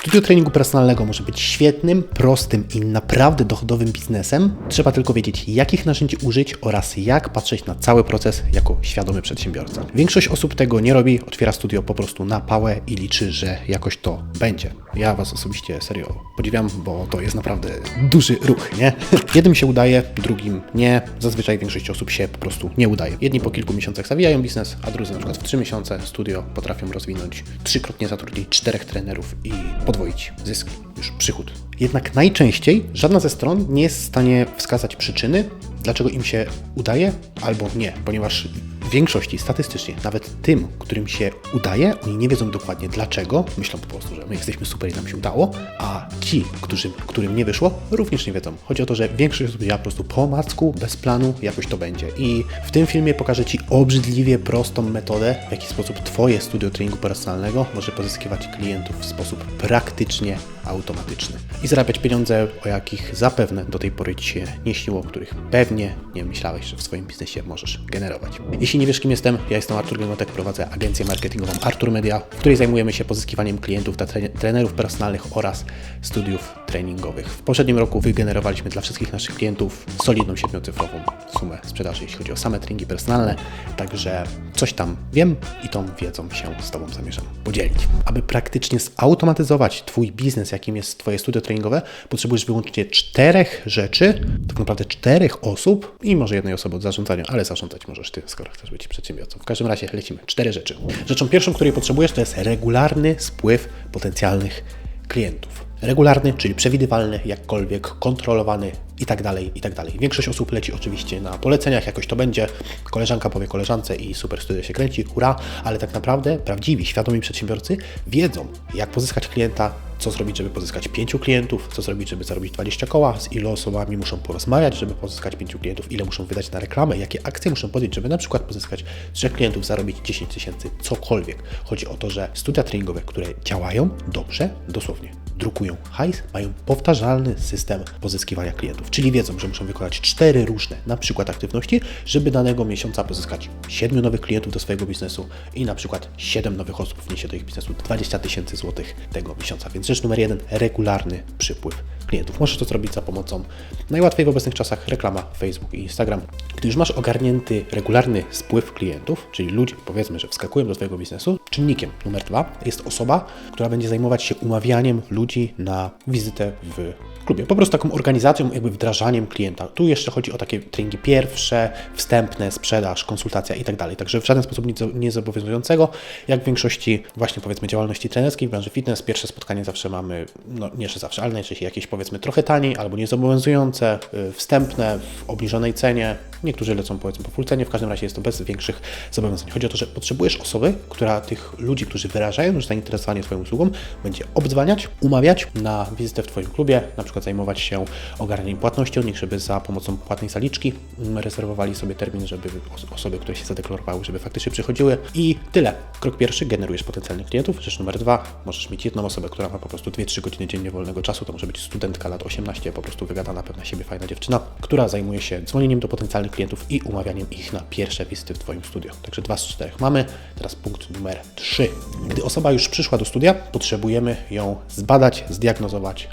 Studio treningu personalnego może być świetnym, prostym i naprawdę dochodowym biznesem. Trzeba tylko wiedzieć, jakich narzędzi użyć oraz jak patrzeć na cały proces jako świadomy przedsiębiorca. Większość osób tego nie robi, otwiera studio po prostu na pałę i liczy, że jakoś to będzie. Ja Was osobiście serio podziwiam, bo to jest naprawdę duży ruch, nie? Jednym się udaje, drugim nie. Zazwyczaj większość osób się po prostu nie udaje. Jedni po kilku miesiącach zawijają biznes, a drudzy na przykład w trzy miesiące studio potrafią rozwinąć, trzykrotnie zatrudnić czterech trenerów i podwoić zysk, już przychód. Jednak najczęściej żadna ze stron nie jest w stanie wskazać przyczyny, dlaczego im się udaje albo nie, ponieważ większości statystycznie, nawet tym, którym się udaje, oni nie wiedzą dokładnie dlaczego, myślą po prostu, że my jesteśmy super i nam się udało, a ci, którzy, którym nie wyszło, również nie wiedzą. Chodzi o to, że większość osób działa po prostu po macku, bez planu, jakoś to będzie. I w tym filmie pokażę Ci obrzydliwie prostą metodę, w jaki sposób Twoje studio treningu personalnego może pozyskiwać klientów w sposób praktycznie automatyczny i zarabiać pieniądze, o jakich zapewne do tej pory Ci się nie śniło, których pewnie nie myślałeś, że w swoim biznesie możesz generować. Jeśli nie wiesz, kim jestem, ja jestem Artur Gilmotek, prowadzę agencję marketingową Artur Media, w której zajmujemy się pozyskiwaniem klientów dla trenerów personalnych oraz studiów treningowych. W poprzednim roku wygenerowaliśmy dla wszystkich naszych klientów solidną siedmiocyfrową sumę sprzedaży, jeśli chodzi o same treningi personalne, także coś tam wiem i tą wiedzą się z Tobą zamierzam podzielić. Aby praktycznie zautomatyzować Twój biznes, jakim jest Twoje studio treningowe, potrzebujesz wyłącznie czterech rzeczy, tak naprawdę czterech osób i może jednej osoby od zarządzania, ale zarządzać możesz Ty, skoro chcesz być przedsiębiorcą. W każdym razie lecimy. Cztery rzeczy. Rzeczą pierwszą, której potrzebujesz, to jest regularny spływ potencjalnych klientów. Regularny, czyli przewidywalny, jakkolwiek, kontrolowany i tak dalej, i tak dalej. Większość osób leci oczywiście na poleceniach, jakoś to będzie. Koleżanka powie koleżance i super studio się kręci, hura, ale tak naprawdę prawdziwi, świadomi przedsiębiorcy wiedzą, jak pozyskać klienta, co zrobić, żeby pozyskać pięciu klientów, co zrobić, żeby zarobić 20 koła, z ilu osobami muszą porozmawiać, żeby pozyskać pięciu klientów, ile muszą wydać na reklamę, jakie akcje muszą podjąć, żeby na przykład pozyskać trzech klientów, zarobić 10 tysięcy, cokolwiek. Chodzi o to, że studia treningowe, które działają dobrze, dosłownie drukują hajs, mają powtarzalny system pozyskiwania klientów, czyli wiedzą, że muszą wykonać cztery różne, na przykład aktywności, żeby danego miesiąca pozyskać siedmiu nowych klientów do swojego biznesu i na przykład siedem nowych osób wniesie do ich biznesu 20 tysięcy złotych tego miesiąca. Więc rzecz numer jeden, regularny przypływ klientów. Możesz to zrobić za pomocą najłatwiej w obecnych czasach reklama Facebook i Instagram. Gdy już masz ogarnięty regularny spływ klientów, czyli ludzi, powiedzmy, że wskakują do Twojego biznesu, czynnikiem numer dwa jest osoba, która będzie zajmować się umawianiem ludzi na wizytę w klubie. Po prostu taką organizacją, jakby wdrażaniem klienta. Tu jeszcze chodzi o takie treningi pierwsze, wstępne, sprzedaż, konsultacja i tak dalej. Także w żaden sposób nic niezobowiązującego. Jak w większości właśnie powiedzmy działalności trenerskiej w branży fitness, pierwsze spotkanie zawsze mamy, no nie zawsze, ale najczęściej jakieś powiedzmy trochę taniej albo niezobowiązujące, y, wstępne, w obniżonej cenie. Niektórzy lecą powiedzmy po full cenie, w każdym razie jest to bez większych zobowiązań. Chodzi o to, że potrzebujesz osoby, która tych ludzi, którzy wyrażają już zainteresowanie Twoją usługą, będzie obdzwaniać, umawiać na wizytę w Twoim klubie, na przykład zajmować się ogarnianiem płatności od nich, żeby za pomocą płatnej zaliczki mm, rezerwowali sobie termin, żeby osoby, które się zadeklarowały, żeby faktycznie przychodziły. I tyle. Krok pierwszy, generujesz potencjalnych klientów. Rzecz numer dwa, możesz mieć jedną osobę, która ma po prostu 2-3 godziny dziennie wolnego czasu. To może być studentka lat 18, po prostu wygadana pewna siebie fajna dziewczyna, która zajmuje się dzwonieniem do potencjalnych klientów i umawianiem ich na pierwsze wizyty w Twoim studio. Także dwa z czterech mamy. Teraz punkt numer trzy. Gdy osoba już przyszła do studia, potrzebujemy ją zbadać, zdiagnozować,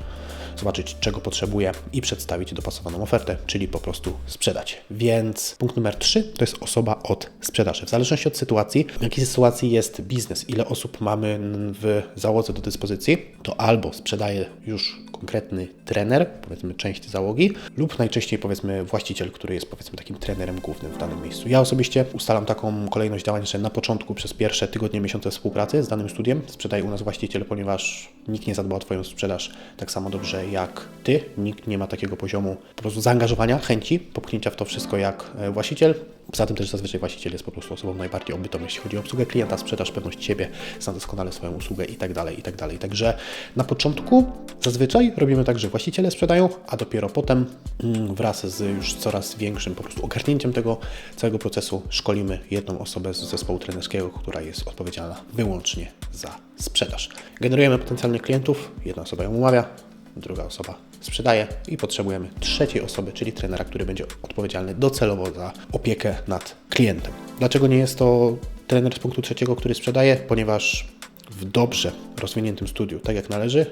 zobaczyć czego potrzebuje i przedstawić dopasowaną ofertę, czyli po prostu sprzedać. Więc punkt numer 3 to jest osoba od sprzedaży. W zależności od sytuacji, w jakiej sytuacji jest biznes, ile osób mamy w załodze do dyspozycji, to albo sprzedaje już konkretny trener, powiedzmy część załogi, lub najczęściej powiedzmy właściciel, który jest powiedzmy takim trenerem głównym w danym miejscu. Ja osobiście ustalam taką kolejność działań, że na początku przez pierwsze tygodnie, miesiące współpracy z danym studiem sprzedaje u nas właściciel, ponieważ nikt nie zadba o Twoją sprzedaż tak samo dobrze jak Ty, nikt nie ma takiego poziomu po prostu zaangażowania, chęci popchnięcia w to wszystko jak e, właściciel. Poza tym też zazwyczaj właściciel jest po prostu osobą najbardziej obytą, jeśli chodzi o obsługę klienta, sprzedaż, pewność siebie, zna doskonale swoją usługę i tak dalej, i tak. Także na początku zazwyczaj robimy tak, że właściciele sprzedają, a dopiero potem mm, wraz z już coraz większym po prostu ogarnięciem tego całego procesu szkolimy jedną osobę z zespołu trenerskiego, która jest odpowiedzialna wyłącznie za sprzedaż. Generujemy potencjalnych klientów, jedna osoba ją umawia, druga osoba sprzedaje i potrzebujemy trzeciej osoby, czyli trenera, który będzie odpowiedzialny docelowo za opiekę nad klientem. Dlaczego nie jest to trener z punktu trzeciego, który sprzedaje? Ponieważ w dobrze rozwiniętym studiu, tak jak należy,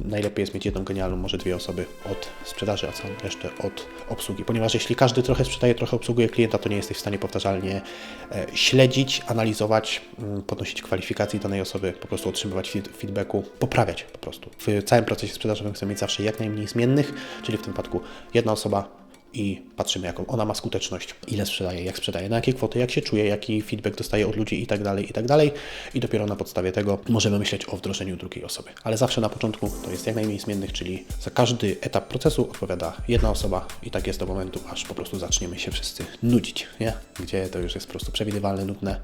najlepiej jest mieć jedną genialną, może dwie osoby od sprzedaży, a całą resztę od obsługi. Ponieważ jeśli każdy trochę sprzedaje, trochę obsługuje klienta, to nie jesteś w stanie powtarzalnie e, śledzić, analizować, mm, podnosić kwalifikacji danej osoby, po prostu otrzymywać feed- feedbacku, poprawiać po prostu. W całym procesie sprzedażowym chcemy mieć zawsze jak najmniej zmiennych, czyli w tym wypadku jedna osoba i patrzymy, jaką ona ma skuteczność, ile sprzedaje, jak sprzedaje, na jakie kwoty, jak się czuje, jaki feedback dostaje od ludzi i tak dalej, i tak dalej. I dopiero na podstawie tego możemy myśleć o wdrożeniu drugiej osoby. Ale zawsze na początku to jest jak najmniej zmiennych, czyli za każdy etap procesu odpowiada jedna osoba i tak jest do momentu, aż po prostu zaczniemy się wszyscy nudzić, nie? Gdzie to już jest po prostu przewidywalne, nudne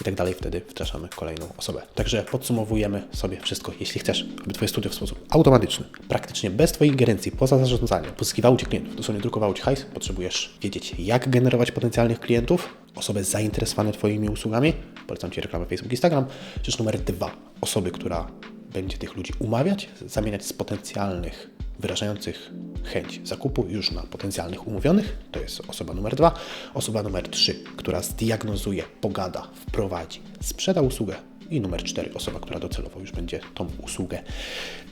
i tak dalej. Wtedy wdrażamy kolejną osobę. Także podsumowujemy sobie wszystko, jeśli chcesz, aby Twoje studia w sposób automatyczny, praktycznie bez Twojej ingerencji, poza zarządzaniem, pozyskiwały Ci klientów, dosłownie drukowały Ci potrzebujesz wiedzieć, jak generować potencjalnych klientów, osoby zainteresowane Twoimi usługami. Polecam Ci reklamę Facebook, Instagram. Rzecz numer dwa, osoby, która będzie tych ludzi umawiać, zamieniać z potencjalnych wyrażających chęć zakupu już na potencjalnych umówionych. To jest osoba numer dwa. Osoba numer trzy, która zdiagnozuje, pogada, wprowadzi, sprzeda usługę. I numer cztery, osoba, która docelowo już będzie tą usługę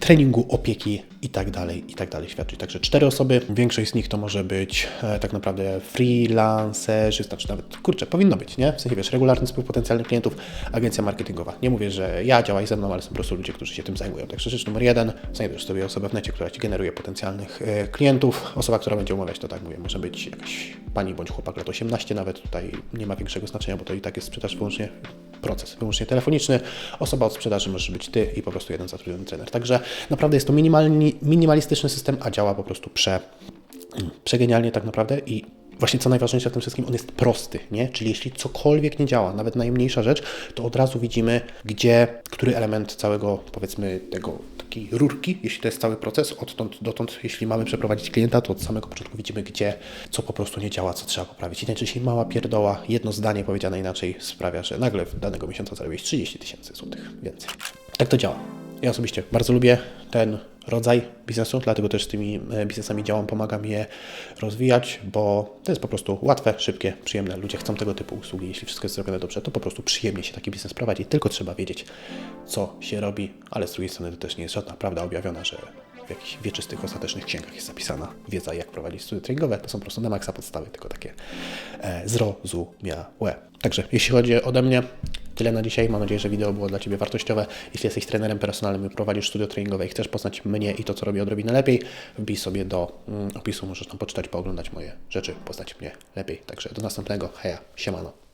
treningu, opieki i tak dalej, i tak dalej świadczyć. Także cztery osoby, większość z nich to może być e, tak naprawdę freelancerzy, znaczy nawet, kurczę, powinno być, nie? W sensie, wiesz, regularny spływ potencjalnych klientów, agencja marketingowa. Nie mówię, że ja działaj ze mną, ale są po prostu ludzie, którzy się tym zajmują. Także rzecz numer jeden, znajdujesz sobie osobę w necie, która Ci generuje potencjalnych e, klientów. Osoba, która będzie umawiać, to tak mówię, może być jakaś pani bądź chłopak lat 18 nawet, tutaj nie ma większego znaczenia, bo to i tak jest sprzedaż wyłącznie proces wyłącznie telefoniczny. Osoba od sprzedaży może być Ty i po prostu jeden zatrudniony trener. Także naprawdę jest to minimalistyczny system, a działa po prostu prze, przegenialnie tak naprawdę i właśnie co najważniejsze w tym wszystkim, on jest prosty, nie? Czyli jeśli cokolwiek nie działa, nawet najmniejsza rzecz, to od razu widzimy, gdzie, który element całego, powiedzmy, tego takiej rurki, jeśli to jest cały proces, odtąd dotąd, jeśli mamy przeprowadzić klienta, to od samego początku widzimy, gdzie, co po prostu nie działa, co trzeba poprawić. I najczęściej mała pierdoła, jedno zdanie powiedziane inaczej sprawia, że nagle w danego miesiąca zarobiłeś 30 tysięcy złotych więcej. Tak to działa. Ja osobiście bardzo lubię ten rodzaj biznesu, dlatego też z tymi e, biznesami działam, pomagam je rozwijać, bo to jest po prostu łatwe, szybkie, przyjemne. Ludzie chcą tego typu usługi. Jeśli wszystko jest zrobione dobrze, to po prostu przyjemnie się taki biznes prowadzi. Tylko trzeba wiedzieć, co się robi, ale z drugiej strony to też nie jest żadna prawda objawiona, że w jakichś wieczystych, ostatecznych księgach jest zapisana wiedza, jak prowadzić studia treningowe. To są po prostu na maksa podstawy, tylko takie e, zrozumiałe. Także jeśli chodzi ode mnie, Tyle na dzisiaj. Mam nadzieję, że wideo było dla Ciebie wartościowe. Jeśli jesteś trenerem personalnym i prowadzisz studio treningowe i chcesz poznać mnie i to, co robię odrobinę lepiej, wbij sobie do mm, opisu, możesz tam poczytać, pooglądać moje rzeczy, poznać mnie lepiej. Także do następnego. Heja, siemano.